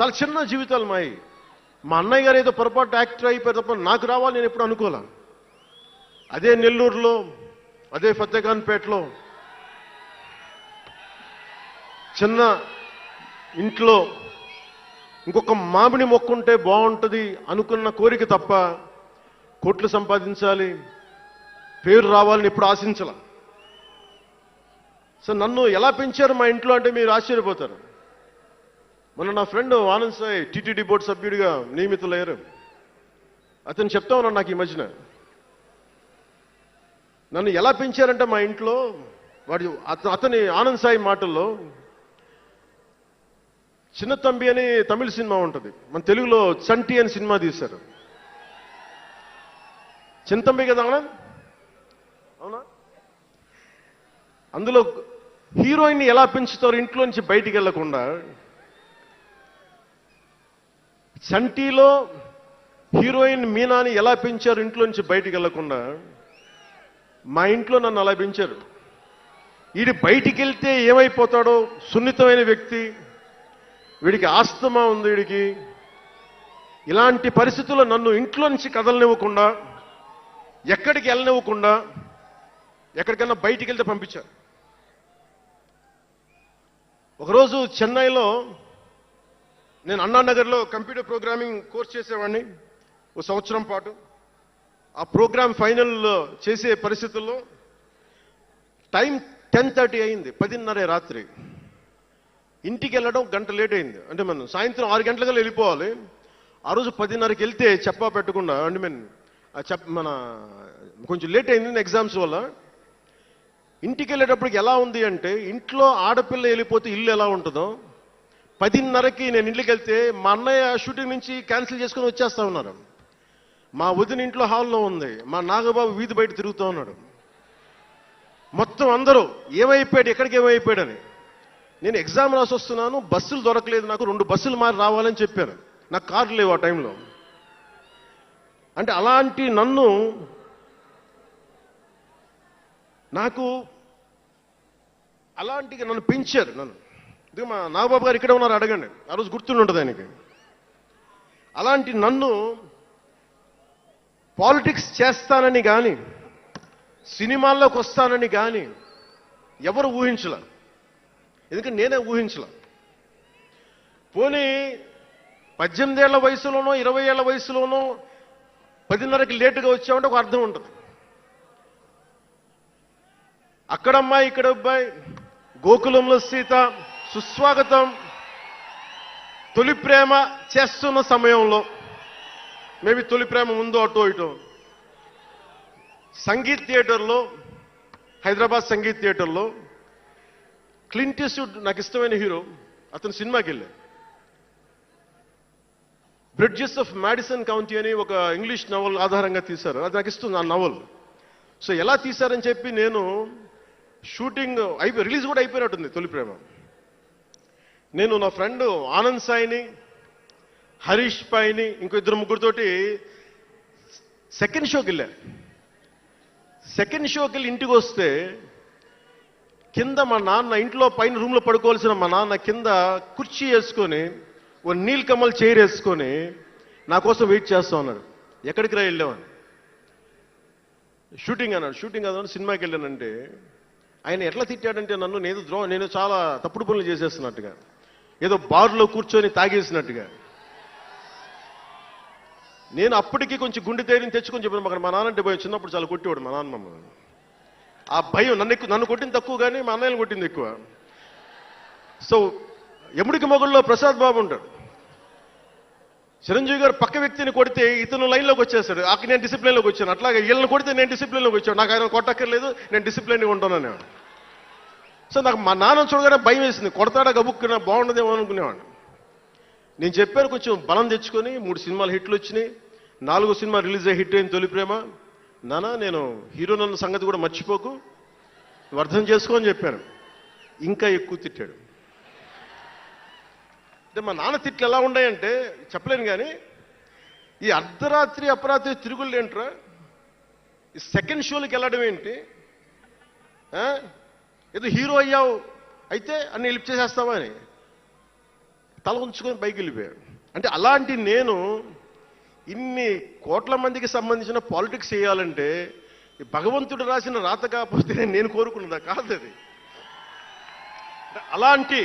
చాలా చిన్న జీవితాలు మాయి. మా అన్నయ్య గారు ఏదో పొరపాటు యాక్టర్ అయిపోయి తప్ప నాకు రావాలి నేను ఎప్పుడు అనుకోలేను అదే నెల్లూరులో అదే ఫతేఖాన్పేటలో చిన్న ఇంట్లో ఇంకొక మామిడి మొక్క ఉంటే బాగుంటుంది అనుకున్న కోరిక తప్ప కోట్లు సంపాదించాలి పేరు రావాలని ఎప్పుడు ఆశించాల. సో నన్ను ఎలా పెంచారు మా ఇంట్లో అంటే మీరు ఆశ్చర్యపోతారు. మొన్న నా friend Anand Sai TTD board సభ్యుడిగా నియమితులయ్యారు. అతను చెప్తా ఉన్నాడు నాకు ఈ మధ్యన. నన్ను ఎలా పెంచారంటే మా ఇంట్లో వాడి అతని ఆనంద్ సాయి మాటల్లో చిన్న తంబి అని తమిళ సినిమా ఉంటుంది. మన తెలుగులో చంటి అని సినిమా తీశారు. చిన్న తంబి కదా ఆనంద్ అవునా? అందులో హీరోయిన్ ఎలా పెంచుతారు ఇంట్లో నుంచి బయటికి వెళ్ళకుండా చంటీలో హీరోయిన్ మీనాని ఎలా పెంచారు ఇంట్లో నుంచి బయటికి వెళ్ళకుండా మా ఇంట్లో నన్ను అలా పెంచారు. వీడి బయటికి వెళ్తే ఏమైపోతాడో సున్నితమైన వ్యక్తి వీడికి ఆస్తమా ఉంది వీడికి. ఇలాంటి పరిస్థితుల్లో నన్ను ఇంట్లో నుంచి కదలనివ్వకుండా ఎక్కడికి వెళ్ళనివ్వకుండా ఎక్కడికైనా బయటికి వెళ్తే పంపించారు. ఒకరోజు చెన్నైలో నేను అన్నానగర్లో కంప్యూటర్ ప్రోగ్రామింగ్ కోర్స్ చేసేవాడిని ఒక సంవత్సరం పాటు. ఆ ప్రోగ్రామ్ ఫైనల్ చేసే పరిస్థితుల్లో టైం టెన్ థర్టీ అయింది పదిన్నర రాత్రి. ఇంటికి వెళ్ళడం గంట లేట్ అయింది. అంటే మనం సాయంత్రం ఆరు గంటలకు వెళ్ళిపోవాలి. ఆ రోజు పదిన్నరకి వెళ్తే చెప్పా పెట్టకుండా అంటే మేము చెప్ మన కొంచెం లేట్ అయింది ఎగ్జామ్స్ వల్ల. ఇంటికి వెళ్ళేటప్పటికి ఎలా ఉంది అంటే ఇంట్లో ఆడపిల్ల వెళ్ళిపోతే ఇల్లు ఎలా ఉంటుందో పదిన్నరకి నేను ఇంటికి వెళ్తే మా అన్నయ్య షూటింగ్ నుంచి క్యాన్సిల్ చేసుకుని వచ్చేస్తా ఉన్నారు. మా వదిన ఇంట్లో హాల్లో ఉంది. మా నాగబాబు వీధి బయట తిరుగుతూ ఉన్నాడు. మొత్తం అందరూ ఏమైపోయాడు ఎక్కడికి ఏమైపోయాడని నేను ఎగ్జామ్ రాసి వస్తున్నాను బస్సులు దొరకలేదు నాకు రెండు బస్సులు మారి రావాలని చెప్పాను నాకు కార్లు లేవు ఆ టైంలో. అంటే అలాంటి నన్ను నాకు అలాంటిగా నన్ను పెంచారు నన్ను. ఇది మా నాగబాబు గారు ఇక్కడ ఉన్నారు అడగండి. ఆ రోజు గుర్తుండి ఉంటుంది ఆయనకి. అలాంటి నన్ను పాలిటిక్స్ చేస్తానని కానీ సినిమాల్లోకి వస్తానని కానీ ఎవరు ఊహించల? ఎందుకంటే నేనే ఊహించలే. పోనీ పద్దెనిమిదేళ్ళ వయసులోనో ఇరవై ఏళ్ళ వయసులోనో పదిన్నరకి లేటుగా వచ్చామంటే ఒక అర్థం ఉంటుంది. అక్కడమ్మాయి ఇక్కడ అబ్బాయి గోకులంలో సీత సుస్వాగతం తొలి ప్రేమ చేస్తున్న సమయంలో మేబీ తొలి ప్రేమ ముందు అటో ఇటో. సంగీత్ థియేటర్లో హైదరాబాద్ సంగీత్ థియేటర్లో క్లింట్ నాకు ఇష్టమైన హీరో అతను సినిమాకి వెళ్ళా బ్రిడ్జెస్ ఆఫ్ మ్యాడిసన్ కౌంటీ అని ఒక ఇంగ్లీష్ నవల్ ఆధారంగా తీశారు. అది నాకు ఇస్తుంది ఆ నవల్. సో ఎలా తీశారని చెప్పి నేను షూటింగ్ అయిపోయి రిలీజ్ కూడా అయిపోయినట్టుంది తొలి ప్రేమ. నేను నా ఫ్రెండ్ ఆనంద్ సాయిని హరీష్ పాయిని ఇంకో ఇద్దరు ముగ్గురితోటి సెకండ్ షోకి వెళ్ళా. సెకండ్ షోకి వెళ్ళి ఇంటికి వస్తే కింద మా నాన్న ఇంట్లో పైన రూమ్లో పడుకోవాల్సిన మా నాన్న కింద కుర్చీ వేసుకొని ఓ నీల్ కమల్ చైర్ వేసుకొని నా కోసం వెయిట్ చేస్తా ఉన్నాడు. ఎక్కడికి రా వెళ్ళామని షూటింగ్ అన్నాడు. షూటింగ్ అన్నాడు. సినిమాకి వెళ్ళానంటే ఆయన ఎట్లా తిట్టాడంటే నన్ను నేను ద్రో నేను చాలా తప్పుడు పనులు చేసేస్తున్నట్టుగా. ఏదో బార్లో కూర్చొని తాగేసినట్టుగా. నేను అప్పటికి కొంచెం గుండె ధైర్యం తెచ్చుకొని చెప్పాను అక్కడ మా నాన్నంటే భయం చిన్నప్పుడు చాలా కొట్టేవాడు మా నాన్న మమ్మల్ని. ఆ భయం నన్ను ఎక్కువ నన్ను కొట్టింది తక్కువ కానీ మా అన్నయ్యని కొట్టింది ఎక్కువ. సో ఎముడికి మొగుల్లో ప్రసాద్ బాబు ఉంటాడు. చిరంజీవి గారు పక్క వ్యక్తిని కొడితే ఇతను లైన్లోకి వచ్చేస్తాడు. అక్కడ నేను డిసిప్లిన్లోకి వచ్చాను. అట్లాగే వీళ్ళని కొడితే నేను డిసిప్లిన్లోకి వచ్చాను. నాకు ఆయన కొట్టక్కర్లేదు నేను డిసిప్లిన్గా ఉంటాను నేను సో నాకు మా నాన్న చూడగానే భయం వేసింది. కొడతాడా గబుక్కున? బాగుండదేమో అనుకునేవాడిని. నేను చెప్పాను కొంచెం బలం తెచ్చుకొని మూడు సినిమాలు హిట్లు వచ్చినాయి. నాలుగో సినిమా రిలీజ్ అయ్యి హిట్ అయింది తొలి ప్రేమ. నానా నేను హీరో నన్న సంగతి కూడా మర్చిపోకు. నువ్వు అర్థం చేసుకో అని చెప్పాను. ఇంకా ఎక్కువ తిట్టాడు. అంటే మా నాన్న తిట్లు ఎలా ఉన్నాయంటే చెప్పలేను కానీ ఈ అర్ధరాత్రి అపరాత్రి తిరుగుళ్ళు ఏంట్రా? ఈ సెకండ్ షోలకి వెళ్ళడం ఏంటి? ఏదో హీరో అయ్యావు అయితే అన్ని హెల్ప్ చేసేస్తామని తల ఉంచుకొని పైకి వెళ్ళిపోయాడు. అంటే అలాంటి నేను ఇన్ని కోట్ల మందికి సంబంధించిన పాలిటిక్స్ చేయాలంటే ఈ భగవంతుడు రాసిన రాత కాకపోతే నేను కోరుకున్నదా? కాదు అది. అలాంటి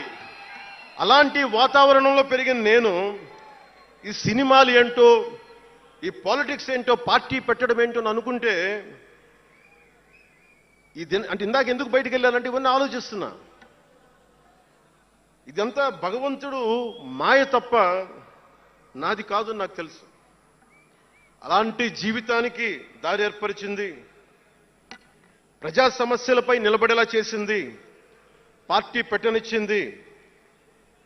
అలాంటి వాతావరణంలో పెరిగిన నేను ఈ సినిమాలు ఏంటో ఈ పాలిటిక్స్ ఏంటో పార్టీ పెట్టడం ఏంటో అనుకుంటే ఈ దిన అంటే ఇందాక ఎందుకు బయటికి వెళ్ళానంటే ఇవన్నీ ఆలోచిస్తున్నా. ఇదంతా భగవంతుడు మాయ తప్ప నాది కాదు నాకు తెలుసు. అలాంటి జీవితానికి దారి ఏర్పరిచింది. ప్రజా సమస్యలపై నిలబడేలా చేసింది. పార్టీ పెట్టనిచ్చింది.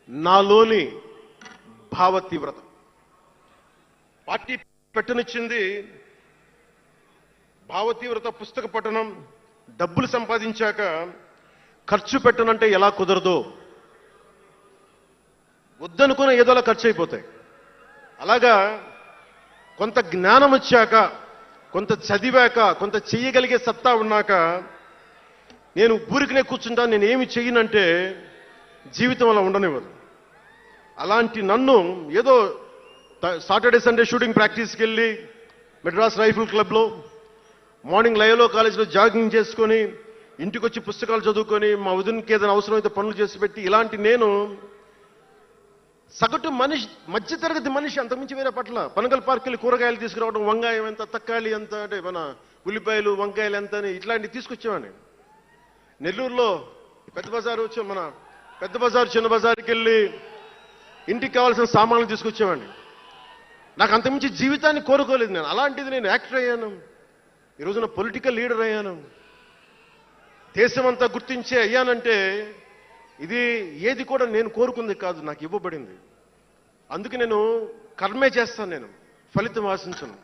నాలోని భావ తీవ్రత. పార్టీ పెట్టనిచ్చింది భావ తీవ్రత పుస్తక పఠనం. డబ్బులు సంపాదించాక ఖర్చు పెట్టనంటే ఎలా కుదరదో? వద్దనుకున్న ఏదోలా ఖర్చు అయిపోతాయి. అలాగా కొంత జ్ఞానం వచ్చాక కొంత చదివాక కొంత చేయగలిగే సత్తా ఉన్నాక నేను ఊరికనే కూర్చుంటాను నేను ఏమి చెయ్యనంటే జీవితం అలా ఉండనివ్వదు. అలాంటి నన్ను ఏదో సాటర్డే సండే షూటింగ్ ప్రాక్టీస్కి వెళ్ళి మెడ్రాస్ రైఫిల్ క్లబ్లో మార్నింగ్ లయలో కాలేజీలో జాగింగ్ చేసుకొని ఇంటికి వచ్చి పుస్తకాలు చదువుకొని మా వదినకి ఏదైనా అవసరమైతే పనులు చేసి పెట్టి ఇలాంటి నేను సగటు మనిషి మధ్యతరగతి మనిషి అంతకుమించి వేరే పట్ల. పనగల్ పార్క్ వెళ్ళి కూరగాయలు తీసుకురావడం వంగాయం ఎంత తక్కాలి ఎంత అంటే మన ఉల్లిపాయలు వంకాయలు ఎంత అని ఇట్లాంటివి తీసుకొచ్చేవాడిని. నెల్లూరులో పెద్ద బజారు వచ్చి మన పెద్ద బజారు చిన్న బజారుకి వెళ్ళి ఇంటికి కావాల్సిన సామాన్లు తీసుకొచ్చేవాడిని. నాకు అంతకుమించి జీవితాన్ని కోరుకోలేదు నేను. అలాంటిది నేను యాక్టర్ అయ్యాను. ఈ రోజున పొలిటికల్ లీడర్ అయ్యాను. దేశమంతా గుర్తించే అయ్యానంటే ఇది ఏది కూడా నేను కోరుకుంది కాదు నాకు ఇవ్వబడింది. అందుకే నేను కర్మే చేస్తాను నేను ఫలితం ఆశించను.